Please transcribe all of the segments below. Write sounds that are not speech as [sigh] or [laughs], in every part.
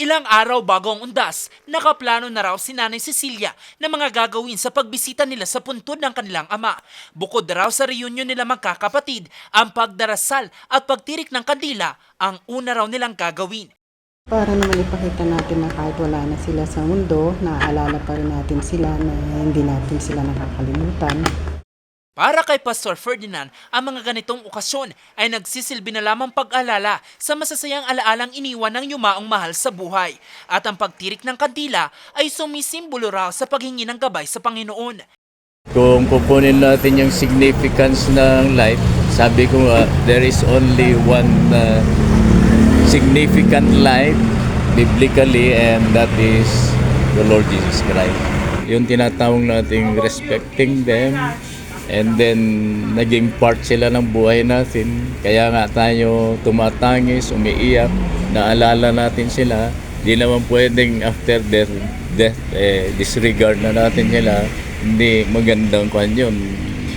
Ilang araw bago ang undas, nakaplano na raw si Nanay Cecilia na mga gagawin sa pagbisita nila sa puntod ng kanilang ama. Bukod raw sa reunion nila magkakapatid, ang pagdarasal at pagtirik ng kandila ang una raw nilang gagawin. Para naman ipakita natin na kahit wala na sila sa mundo, naaalala pa rin natin sila na hindi natin sila nakakalimutan. Para kay Pastor Ferdinand, ang mga ganitong okasyon ay nagsisilbi na lamang pag-alala sa masasayang alaalang iniwan ng yumaong mahal sa buhay. At ang pagtirik ng kandila ay sumisimbolo raw sa paghingi ng gabay sa Panginoon. Kung kukunin natin yung significance ng life, sabi ko nga, there is only one uh, significant life biblically and that is the Lord Jesus Christ. Yung tinatawag nating respecting them and then naging part sila ng buhay natin. Kaya nga tayo tumatangis, umiiyak, naalala natin sila. Di naman pwedeng after their death, eh, disregard na natin sila. Hindi magandang kwan yun.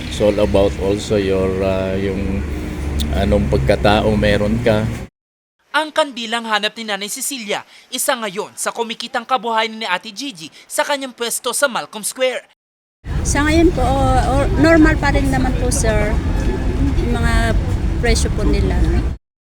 It's all about also your, uh, yung anong pagkatao meron ka. Ang kandilang hanap ni Nanay Cecilia, isa ngayon sa kumikitang kabuhayan ni Ate Gigi sa kanyang pwesto sa Malcolm Square. Sa ngayon po, or, normal pa rin naman po sir, yung mga presyo po nila.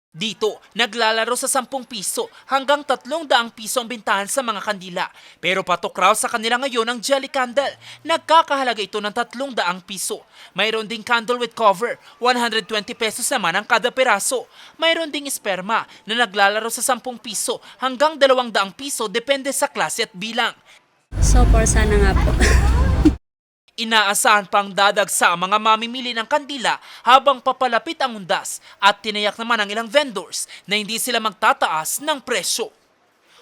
Dito, naglalaro sa 10 piso hanggang 300 piso ang bintahan sa mga kandila. Pero patok raw sa kanila ngayon ang jelly candle. Nagkakahalaga ito ng 300 piso. Mayroon ding candle with cover, 120 pesos naman ang kada peraso. Mayroon ding esperma na naglalaro sa 10 piso hanggang 200 piso depende sa klase at bilang. So far, sana nga po. [laughs] Inaasahan pang dadagsa ang mga mamimili ng kandila habang papalapit ang undas at tinayak naman ang ilang vendors na hindi sila magtataas ng presyo.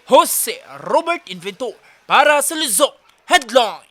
Jose Robert Inventor para sa Luzon Headline.